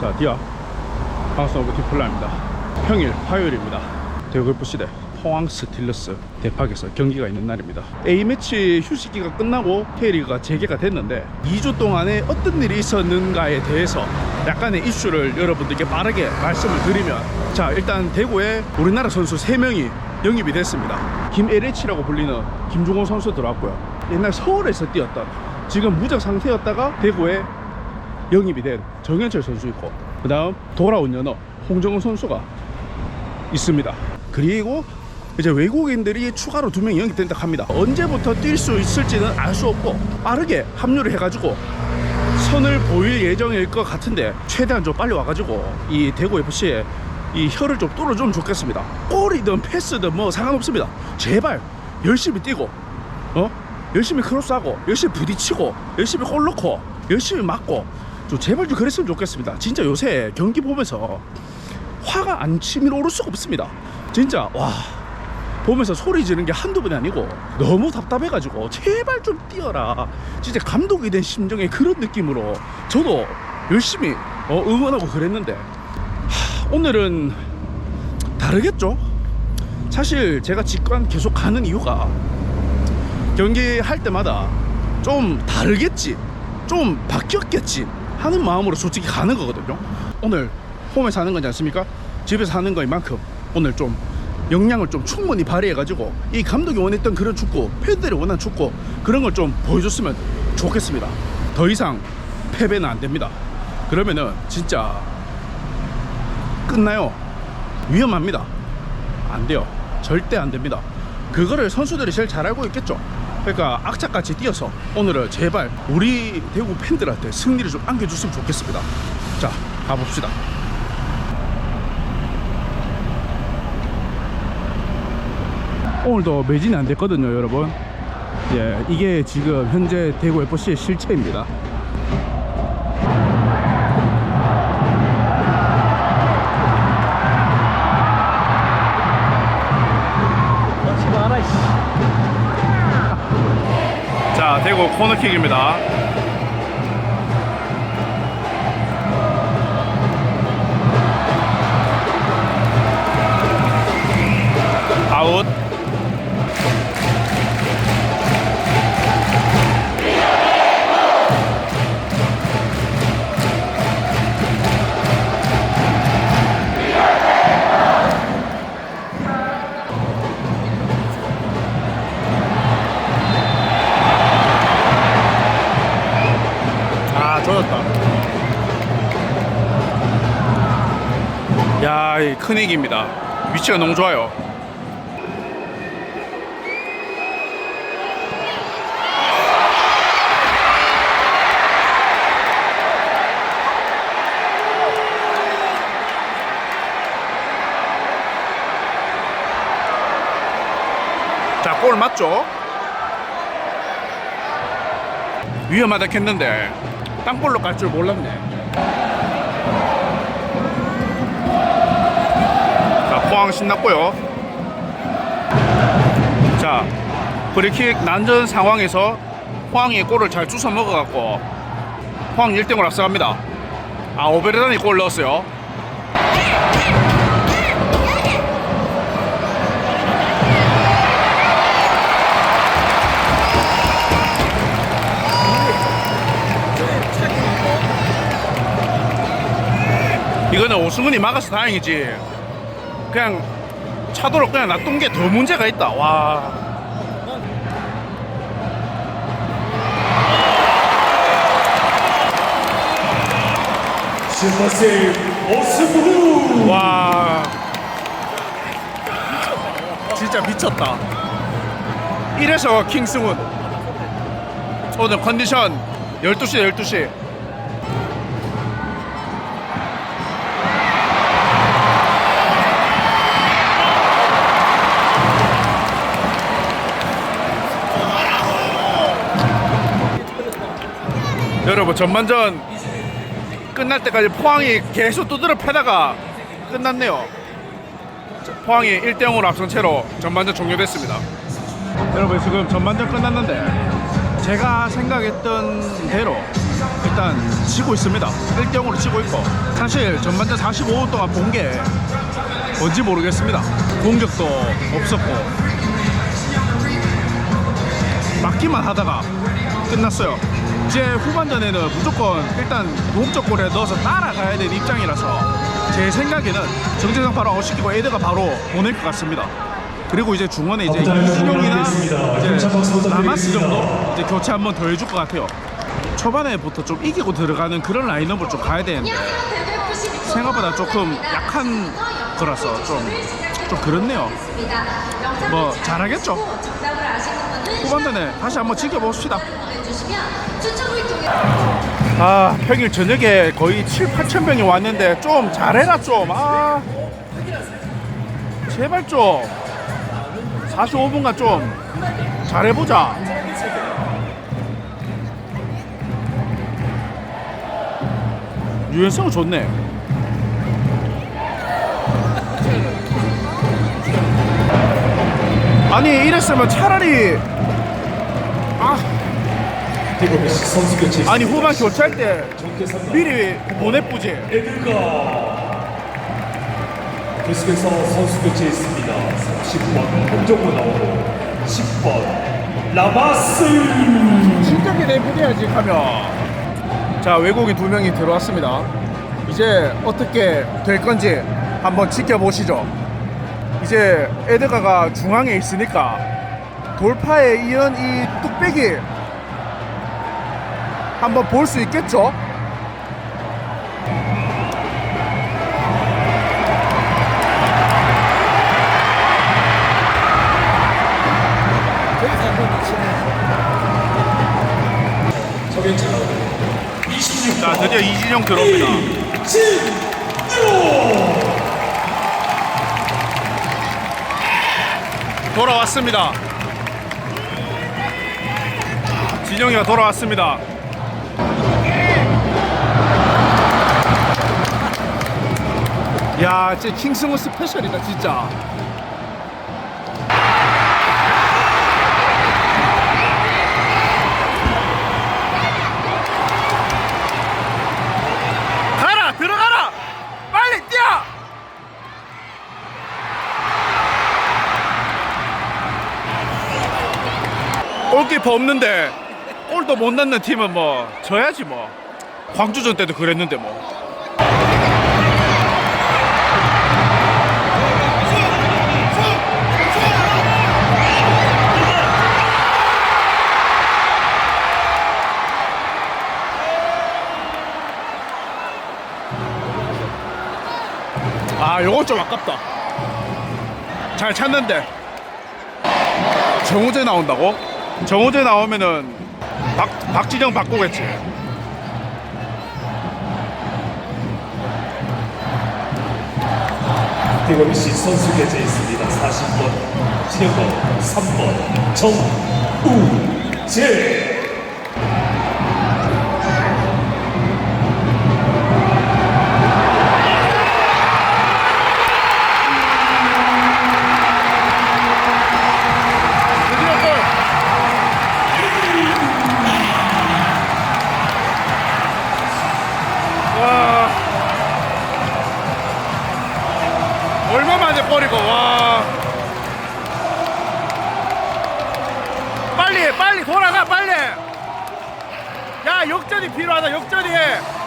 자, 디아. 방송 오브 디플라입니다. 평일 화요일입니다. 대구골프 시대 포항 스틸러스 대팍에서 경기가 있는 날입니다. A매치 휴식기가 끝나고 K리그가 재개가 됐는데 2주 동안에 어떤 일이 있었는가에 대해서 약간의 이슈를 여러분들께 빠르게 말씀을 드리면 자 일단 대구에 우리나라 선수 3명이 영입이 됐습니다. 김 LH라고 불리는 김종호 선수 들어왔고요. 옛날 서울에서 뛰었던 지금 무적 상태였다가 대구에 영입이 된 정현철 선수 있고 그 다음 돌아온 연어 홍정훈 선수가 있습니다. 그리고 이제 외국인들이 추가로 두 명 영입된다 합니다. 언제부터 뛸 수 있을지는 알 수 없고 빠르게 합류를 해가지고 선을 보일 예정일 것 같은데 최대한 좀 빨리 와가지고 이 대구 FC에 이 혀를 좀 뚫어주면 좋겠습니다. 골이든 패스든 뭐 상관없습니다. 제발 열심히 뛰고 어? 열심히 크로스하고 열심히 부딪히고 열심히 골 넣고 열심히 맞고 좀 제발 좀 그랬으면 좋겠습니다. 진짜 요새 경기 보면서 화가 안 치밀 오를 수가 없습니다. 진짜 와. 보면서 소리 지르는 게 한두 번이 아니고 너무 답답해가지고 제발 좀 뛰어라. 진짜 감독이 된 심정의 그런 느낌으로 저도 열심히 어, 응원하고 그랬는데 하, 오늘은 다르겠죠? 사실 제가 직관 계속 가는 이유가 경기할 때마다 좀 다르겠지 좀 바뀌었겠지 하는 마음으로 솔직히 가는 거거든요. 오늘 홈에서 하는 거지 않습니까? 집에서 하는 거인 만큼 오늘 좀 역량을 좀 충분히 발휘해 가지고 이 감독이 원했던 그런 축구 팬들이 원하는 축구 그런 걸 좀 보여줬으면 좋겠습니다. 더 이상 패배는 안 됩니다. 그러면은 진짜 끝나요? 위험합니다. 안 돼요. 절대 안 됩니다. 그거를 선수들이 제일 잘 알고 있겠죠 그러니까 악착같이 뛰어서 오늘은 제발 우리 대구 팬들한테 승리를 좀 안겨줬으면 좋겠습니다. 자 가봅시다. 오늘도 매진이 안 됐거든요 여러분. 예, 이게 지금 현재 대구 FC의 실체입니다 자 대구 코너킥입니다 야이 큰얘기입니다 위치가 너무 좋아요 자, 골 맞죠? 위험하다 했는데 땅볼로 갈 줄 몰랐네. 자, 포항 신났고요. 자, 프리킥 난전 상황에서 포항이 골을 잘 주워 먹어갖고 포항 1등으로 앞서갑니다. 아, 오베르단이 골 넣었어요. 이거는 오승훈이 막아서 다행이지. 그냥 차도로 그냥 놔둔 게 더 문제가 있다. 와. 오스부 와. 진짜 미쳤다. 이래서 킹승훈. 오늘 컨디션 12시 12시. 여러분 전반전 끝날 때까지 포항이 계속 두드려 패다가 끝났네요. 자, 포항이 1대 0으로 앞선 채로 전반전 종료됐습니다. 여러분 지금 전반전 끝났는데 제가 생각했던 대로 일단 지고 있습니다. 1대 0으로 지고 있고 사실 전반전 45분 동안 본 게 뭔지 모르겠습니다. 공격도 없었고 막기만 하다가 끝났어요. 이제 후반전에는 무조건 일단 동점골에 넣어서 따라가야 되는 입장이라서 제 생각에는 정재상 바로 아웃시키고 에드가 바로 보낼 것 같습니다. 그리고 이제 중원에 이제 이준용이나 이제 라마스 정도 이제 교체 한번 더 해줄 것 같아요. 초반에부터 좀 이기고 들어가는 그런 라인업을 좀 가야 되는데 생각보다 조금 약한 거라서 좀, 좀 그렇네요. 뭐 잘하겠죠. 후반전에 다시 한번 지켜봅시다. 아 평일 저녁에 거의 7, 8천 명이 왔는데 좀 잘해라 좀. 아 제발 좀 45분간 좀 잘해보자. 유연성 좋네. 아니 이랬으면 차라리 아니 후반 교체할 때 미리 보내쁘지 에드가 계속해서 선수 교체했습니다. 30번 한정호 나오고 10번 라마스. 진작에 내보내야지 하면. 자 외국인 두 명이 들어왔습니다. 이제 어떻게 될 건지 한번 지켜보시죠. 이제 에드가가 중앙에 있으니까 돌파에 이은 이 뚝배기 한번 볼 수 있겠죠? 정현철 26번 자 드디어 이진영 들어옵니다. 돌아왔습니다. 진영이가 돌아왔습니다 야 진짜 킹스모 스페셜이다 진짜. 가라 들어가라! 빨리 뛰어! 골키퍼 없는데 골도 못 넣는 팀은 뭐 져야지 뭐. 광주전 때도 그랬는데 뭐 아, 요건 좀 아깝다. 잘 찾는데. 정우재 나온다고? 정우재 나오면은 박, 박진영 바꾸겠지. 메시 선수 교체했습니다 40번 진영번 3번 정우재 골이고 와. 빨리 빨리 돌아가 빨리. 야 역전이 필요하다 역전이.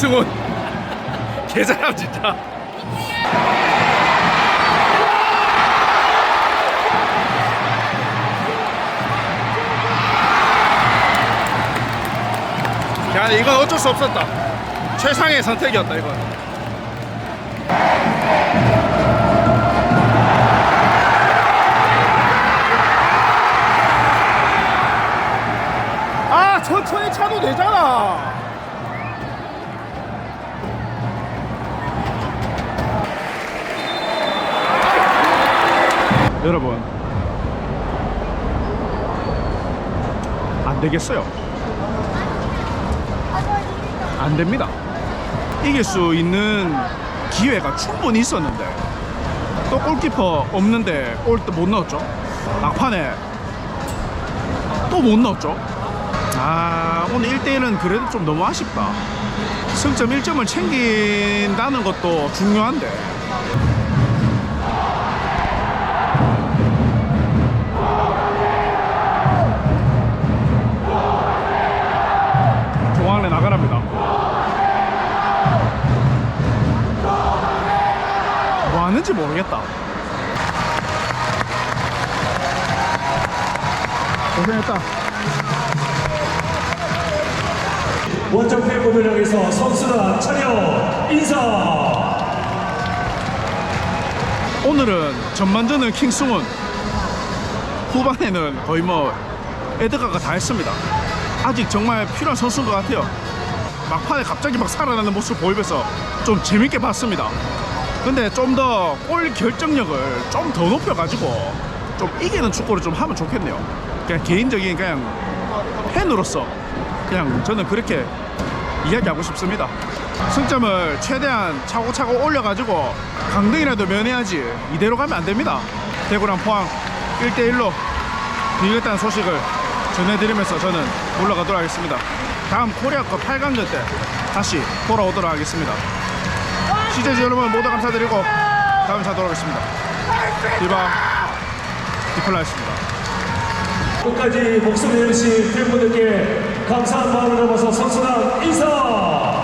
킹승훈. 개잘함 진짜 야 이건 어쩔 수 없었다. 최상의 선택이었다 이건. 아 천천히 차도 되잖아 여러분 안 되겠어요. 안 됩니다. 이길 수 있는 기회가 충분히 있었는데 또 골키퍼 없는데 올때못 넣었죠. 막판에 또 못 넣었죠. 아 오늘 1대1은 그래도 좀 너무 아쉽다. 승점 1점을 챙긴다는 것도 중요한데 뭐 하는지 모르겠다. 고생했다. 원정 팬분을 향해서 선수단 차렷 인사. 오늘은 전반전은 킹스원 후반에는 거의 뭐 에드가가 다 했습니다 아직 정말 필요한 선수인 것 같아요 막판에 갑자기 막 살아나는 모습 보이면서 좀 재밌게 봤습니다 근데 좀 더 골 결정력을 좀 더 높여가지고 좀 이기는 축구를 좀 하면 좋겠네요 그냥 개인적인 그냥 팬으로서 그냥 저는 그렇게 이야기하고 싶습니다. 승점을 최대한 차고차고 올려가지고 강등이라도 면해야지 이대로 가면 안 됩니다. 대구랑 포항 1대1로 비겼다는 소식을 전해드리면서 저는 올라가도록 하겠습니다. 다음 코리아컵 8강전 때 다시 돌아오도록 하겠습니다. 시청자 여러분 모두 감사드리고 다음 차 돌아오겠습니다. 디바 디플라였습니다. 끝까지 목소리 내주신 팬분들께 감사한 마음을 담아서 선수단 인사.